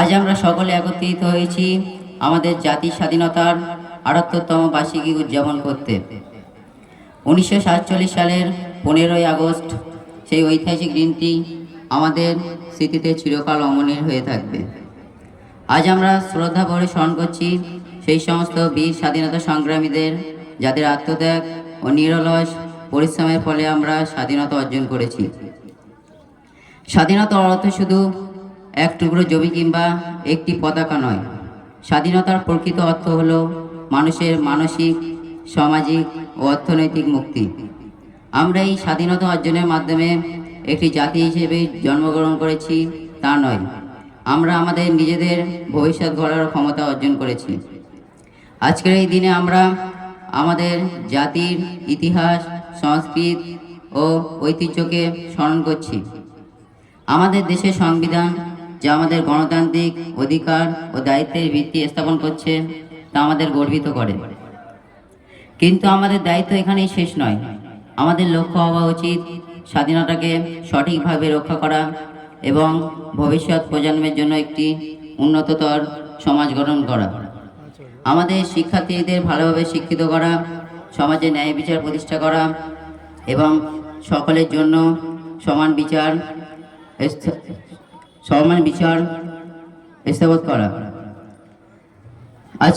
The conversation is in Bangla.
আজ আমরা সকলে একত্রিত হয়েছি আমাদের জাতির স্বাধীনতার আটাত্তরতম বার্ষিকী উদযাপন করতে। উনিশশো সাতচল্লিশ সালের পনেরোই আগস্ট সেই ঐতিহাসিক দিনটি আমাদের স্মৃতিতে চিরকাল অমলিন হয়ে থাকবে। আজ আমরা শ্রদ্ধা ভরে স্মরণ করছি সেই সমস্ত বীর স্বাধীনতা সংগ্রামীদের যাদের আত্মত্যাগ ও নিরলস পরিশ্রমের ফলে আমরা স্বাধীনতা অর্জন করেছি। স্বাধীনতা অর্থ শুধু এক টুকরো জমি কিংবা একটি পতাকা নয়। স্বাধীনতার প্রকৃত অর্থ হল মানুষের মানসিক, সামাজিক ও অর্থনৈতিক মুক্তি। আমরা এই স্বাধীনতা অর্জনের মাধ্যমে একটি জাতি হিসেবে জন্মগ্রহণ করেছি তা নয়। আমরা আমাদের নিজেদের ভবিষ্যৎ গড়ার ক্ষমতা অর্জন করেছি। আজকের এই দিনে আমরা আমাদের জাতির ইতিহাস, সংস্কৃত ও ঐতিহ্যকে স্মরণ করছি। আমাদের দেশের সংবিধান যা আমাদের গণতান্ত্রিক অধিকার ও দায়িত্বের ভিত্তি স্থাপন করছে, তা আমাদের গর্বিত করে। কিন্তু আমাদের দায়িত্ব এখানেই শেষ নয়। আমাদের লক্ষ্য হওয়া উচিত স্বাধীনতাকে সঠিকভাবে রক্ষা করা এবং ভবিষ্যৎ প্রজন্মের জন্য একটি উন্নততর সমাজ গঠন করা। আমাদের শিক্ষার্থীদের ভালোভাবে শিক্ষিত করা, সমাজে ন্যায় বিচার প্রতিষ্ঠা করা এবং সকলের জন্য সমান বিচার সমান বিচার স্থাপন করা। আজ